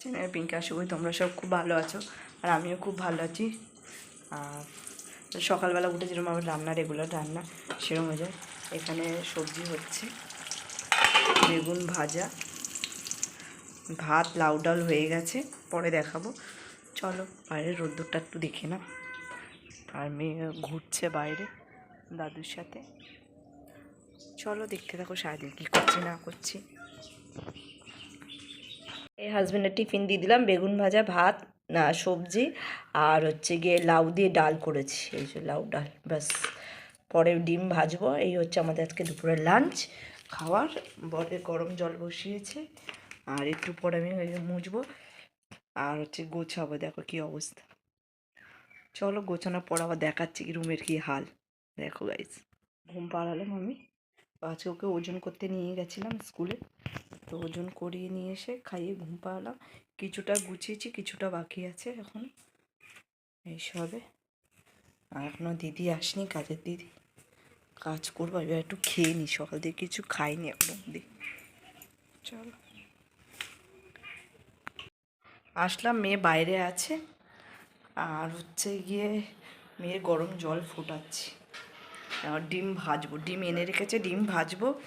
Channel pink আশা তোমরা সব খুব ভালো আছো আর আমিও খুব ভালো আছি। আর সকালবেলা উঠে যেরকম আমার রান্না রেগুলার রান্না, সেরকম হয়ে যায়। এখানে সবজি হচ্ছে বেগুন ভাজা, ভাত, লাউ ডাল হয়ে গেছে, পরে দেখাবো। চলো বাইরে রোদ্দুরটা একটু দেখে না আর মেয়ে ঘুরছে বাইরে দাদুর সাথে। চলো দেখতে থাকো সারাদিন কী করছি, না করছি। এই হাজব্যান্ডের টিফিন দিয়ে দিলাম, বেগুন ভাজা, ভাত, না, সবজি, আর হচ্ছে গিয়ে লাউ দিয়ে ডাল করেছি। এই যে লাউ ডাল, ব্যাস। পরে ডিম ভাজবো, এই হচ্ছে আমাদের আজকে দুপুরের লাঞ্চ খাওয়ার বলে গরম জল বসিয়েছে, আর একটু পরে আমি মুছবো, আর হচ্ছে গোছাবো, দেখো কি অবস্থা। চলো গোছানোর পর আবার দেখাচ্ছি কি রুমের কি হাল। দেখো গাইজ ঘুম পাড়ালাম আমি আজকে ওকে ওজন করতে নিয়ে গেছিলাম স্কুলে। তো ওজন করিয়ে নিয়ে এসে খাইয়ে ঘুম পাড়ালাম। কিছুটা গুছিয়েছি, কিছুটা বাকি আছে এখন। এইসবে আর এখনও দিদি আসনি, কাজের দিদি। কাজ করব, এবার একটু খেয়ে নিই সকাল থেকে কিছু খাইনি এখন অব্দি চলো। আসলাম, মেয়ে বাইরে আছে। আর হচ্ছে গিয়ে মেয়ে গরম জল ফোটাচ্ছি। ডিম ভাজবো। ডিম এনে রেখেছে, ডিম ভাজবো।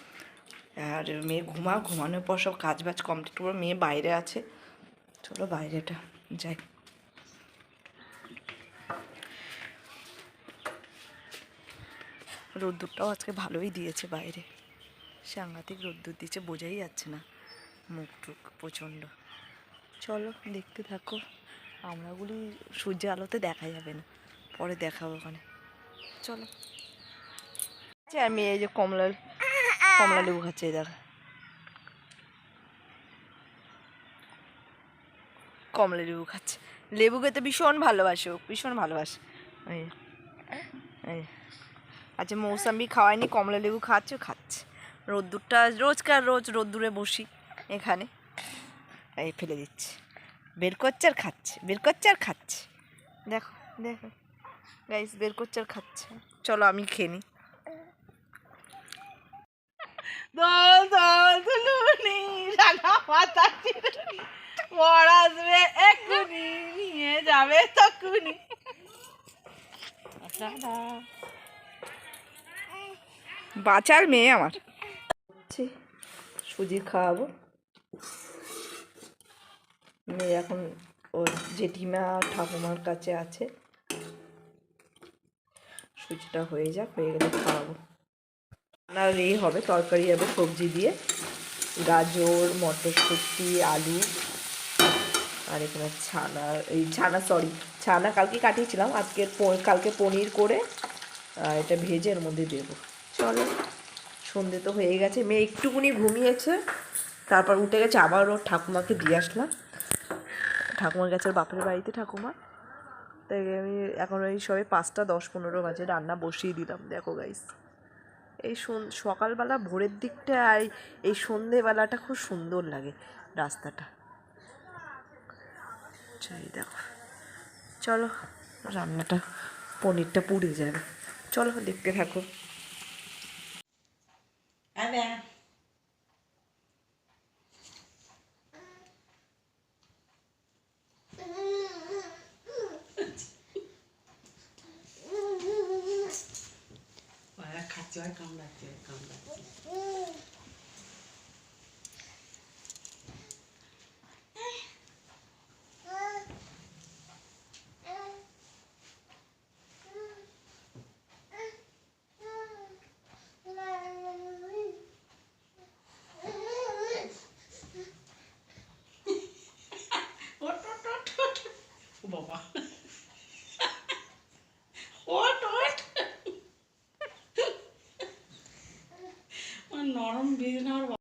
আর মেয়ে ঘুমা, ঘুমানোর পর সব কাজ বাজ কমপ্লিট করব। মেয়ে বাইরে আছে। চলো বাইরেটা যাই। রোদ্দুরটাও আজকে ভালোই দিয়েছে বাইরে। সাংঘাতিক রোদ্দুর দিয়েছে বোঝাই যাচ্ছে না। মুখ টুক প্রচণ্ড। চলো দেখতে থাকো। আমরাগুলি সূর্যের আলোতে দেখা যাবে না। পরে দেখাবো ওখানে। চলো। আমি এই যে কমলা কমলা লেবু খাচ্ছি, এই দেখো। কমলা লেবু খাচ্ছে। লেবু খেতে ভীষণ ভালোবাসে ভীষণ ভালোবাসে। এই আচ্ছা মৌসাম্বি খাওয়ায়নি কমলা লেবু খাচ্ছে খাচ্ছে। রোদ্দুরটা রোজকার রোজ রোদ্দুরে বসি এখানে। এই ফেলে দিচ্ছে। বের করছে আর খাচ্ছে, বের করছে আর খাচ্ছে। দেখো দেখো। গাইস বের করছে আর খাচ্ছে। চলো, আমি খেয়ে নিই দোল আসবে এক্ষুনি নিয়ে যাবে বাঁচার মেয়ে আমার। সুজি খাওয়াবো। মেয়ে এখন ওর জেঠিমা, ঠাকুমার কাছে আছে। সুজিটা হয়ে যাক, হয়ে গেলে খাওয়াবো। আর এই হবে তরকারি হবে সবজি দিয়ে। গাজর, মটরশুঁটি, আলু আর এখানে ছানা, এই ছানা সরি ছানা কালকে কাটিয়েছিলাম। আজকে কালকে পনির করে এটা ভেজে এর মধ্যে দেবো। চলো, সন্ধে তো হয়ে গেছে, মেয়ে একটুকুনি ঘুমিয়েছে, তারপর উঠে গেছে, আবার ওর ঠাকুমাকে দিয়ে আসলাম। ঠাকুমার গেছে বাপের বাড়িতে ঠাকুমা। তাই আমি এখন ওই সবে পাঁচটা দশ পনেরো বাজে, রান্না বসিয়ে দিলাম, দেখো গাইস এই সকালবেলা ভোরের দিকটা আর এই সন্ধেবেলাটা খুব সুন্দর লাগে রাস্তাটা। চাই দেখো। চলো, রান্নাটা পনিরটা পুড়ে যাবে। চলো, দেখতে থাকো। back to. I come back to. I come back to. নরম বিছানা আমার